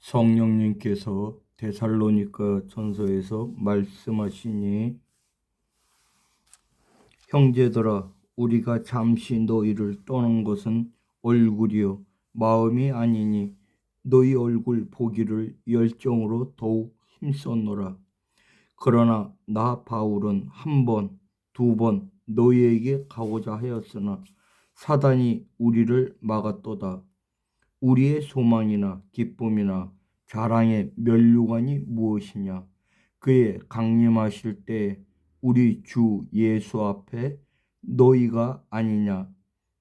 성령님께서 데살로니가 전서에서 말씀하시니 형제들아 우리가 잠시 너희를 떠난 것은 얼굴이요 마음이 아니니 너희 얼굴 보기를 열정으로 더욱 힘썼노라 그러나 나 바울은 한 번, 두 번 너희에게 가고자 하였으나 사단이 우리를 막았도다. 우리의 소망이나 기쁨이나 자랑의 면류관이 무엇이냐? 그의 강림하실 때 우리 주 예수 앞에 너희가 아니냐?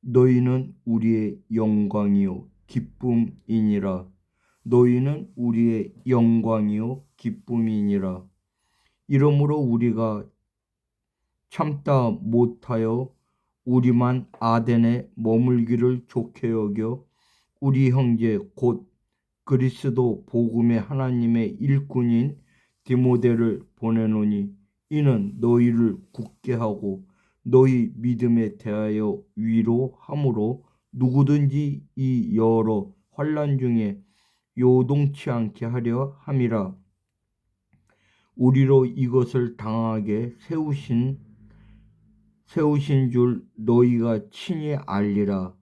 너희는 우리의 영광이요 기쁨이니라. 너희는 우리의 영광이요 기쁨이니라. 이러므로 우리가 참다 못하여 우리만 아덴에 머물기를 좋게 여겨 우리 형제 곧 그리스도 복음의 하나님의 일꾼인 디모데를 보내노니 이는 너희를 굳게 하고 너희 믿음에 대하여 위로함으로 누구든지 이 여러 환란 중에 요동치 않게 하려 함이라 우리로 이것을 당하게 세우신 세우신 줄 너희가 친히 알리라.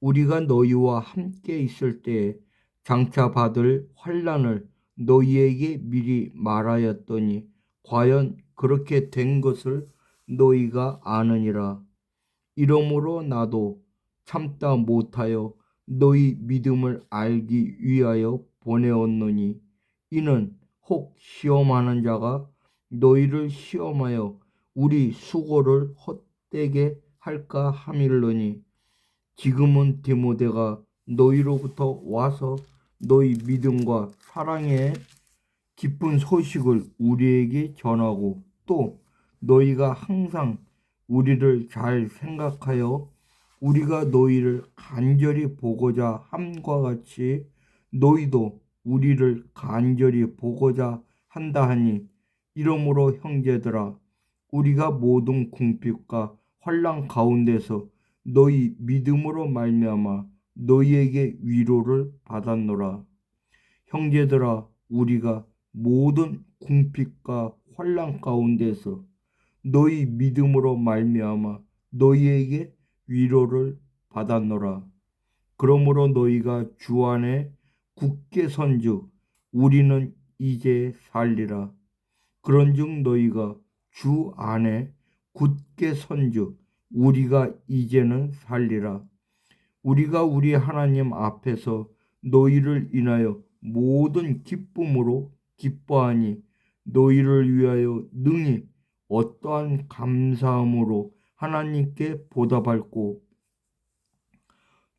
우리가 너희와 함께 있을 때 장차 받을 환란을 너희에게 미리 말하였더니 과연 그렇게 된 것을 너희가 아느니라. 이러므로 나도 참다 못하여 너희 믿음을 알기 위하여 보내었노니 이는 혹 시험하는 자가 너희를 시험하여 우리 수고를 헛되게 할까 함일러니 지금은 디모데가 너희로부터 와서 너희 믿음과 사랑의 기쁜 소식을 우리에게 전하고 또 너희가 항상 우리를 잘 생각하여 우리가 너희를 간절히 보고자 함과 같이 너희도 우리를 간절히 보고자 한다 하니 이러므로 형제들아 우리가 모든 궁핍과 환란 가운데서 너희 믿음으로 말미암아 너희에게 위로를 받았노라. 형제들아 우리가 모든 궁핍과 환란 가운데서 너희 믿음으로 말미암아 너희에게 위로를 받았노라. 그러므로 너희가 주 안에 굳게 선즉 우리는 이제 살리라. 그런즉 너희가 주 안에 굳게 선즉 우리가 이제는 살리라. 우리가 우리 하나님 앞에서 너희를 인하여 모든 기쁨으로 기뻐하니 너희를 위하여 능히 어떠한 감사함으로 하나님께 보답할고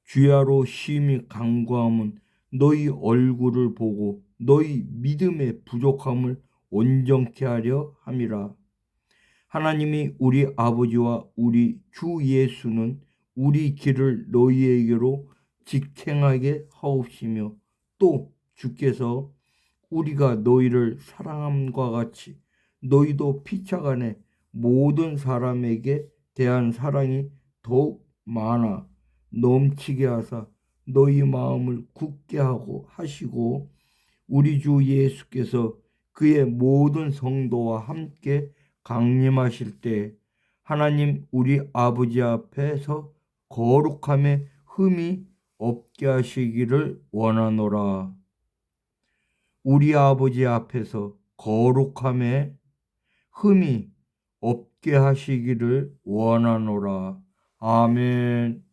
주야로 심히 간구함은 너희 얼굴을 보고 너희 믿음의 부족함을 온전케 하려 함이라. 하나님이 우리 아버지와 우리 주 예수는 우리 길을 너희에게로 직행하게 하옵시며 또 주께서 우리가 너희를 사랑함과 같이 너희도 피차간에 모든 사람에게 대한 사랑이 더욱 많아 넘치게 하사 너희 마음을 굳게 하고 하시고 우리 주 예수께서 그의 모든 성도와 함께 강림하실 때 하나님 우리 아버지 앞에서 거룩함에 흠이 없게 하시기를 원하노라. 우리 아버지 앞에서 거룩함에 흠이 없게 하시기를 원하노라. 아멘.